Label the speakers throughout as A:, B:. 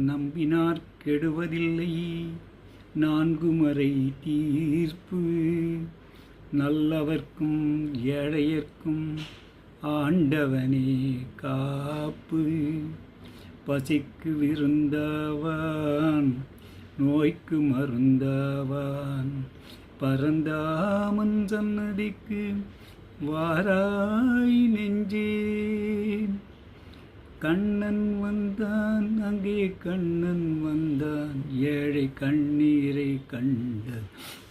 A: நம்பினார் கெடுவதில்லை. நான்கு மறை தீர்ப்பு. நல்லவர்க்கும் ஏழையர்க்கும் ஆண்டவனே காப்பு. பசிக்கு விருந்தவான் நோய்க்கு மருந்தவான். பரந்தாமன் சன்னதிக்கு வாராய் நெஞ்சே கண்ணன் வந்தான் அங்கே கண்ணன் வந்தான் ஏழை கண்ணீரை கண்ட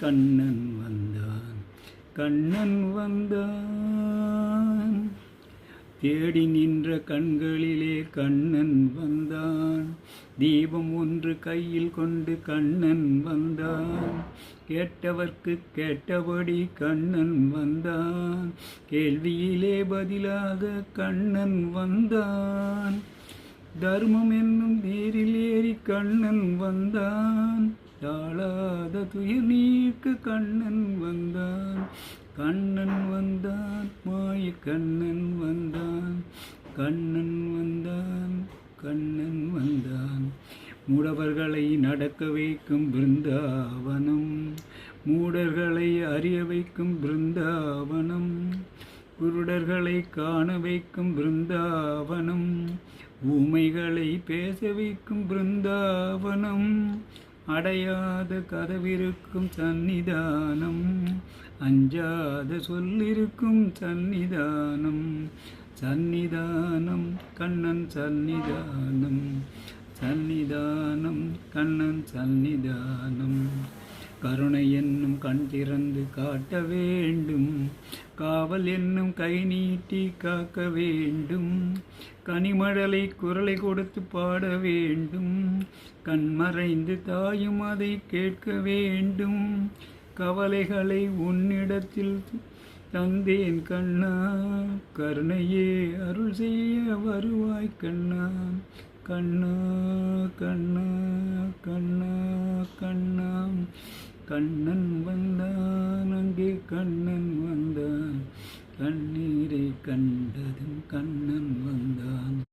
A: கண்ணன் வந்தான் கண்ணன் வந்தான் தேடி நின்ற கண்களிலே கண்ணன் வந்தான். தீபம் ஒன்று கையில் கொண்டு கண்ணன் வந்தான். கேட்டவர்க்கு கேட்டபடி கண்ணன் வந்தான். கேள்வியிலே பதிலாக கண்ணன் வந்தான். தர்மம் என்னும் நீரில் ஏறி கண்ணன் வந்தான். தாழாத துயர் நீக்க கண்ணன் வந்தான். கண்ணன் வந்தான் மாய கண்ணன் வந்தான். கண்ணன் வந்தான் மூடவர்களை நடக்க வைக்கும் பிருந்தாவனம். மூடர்களை அறிய வைக்கும் பிருந்தாவனம். குருடர்களை காண வைக்கும் பிருந்தாவனம். ஊமைகளை பேச வைக்கும் பிருந்தாவனம். அடையாத கதவிருக்கும் சந்நிதானம். அஞ்சாத சொல்லிருக்கும் சந்நிதானம். சந்நிதானம் கண்ணன் சந்நிதானம். சந்நிதானம் கண்ணன் சந்நிதானம். கருணை என்னும் கண் திறந்து காட்ட வேண்டும். காவல் என்னும் கை நீட்டி காக்க வேண்டும். கனிமழலை குரலை கொடுத்து பாட வேண்டும். கண்மறைந்து தாயும் அதை கேட்க வேண்டும். கவலைகளை உன்னிடத்தில் தந்தேன் கண்ணா. கருணையே அருள் செய்ய வருவாய் கண்ணா. கண்ணு கண்ணு கண்ணு கண்ணா. கண்ணன் வந்தான் அங்கே கண்ணன் வந்தான். கண்ணீரை கண்டதும் கண்ணன் வந்தான்.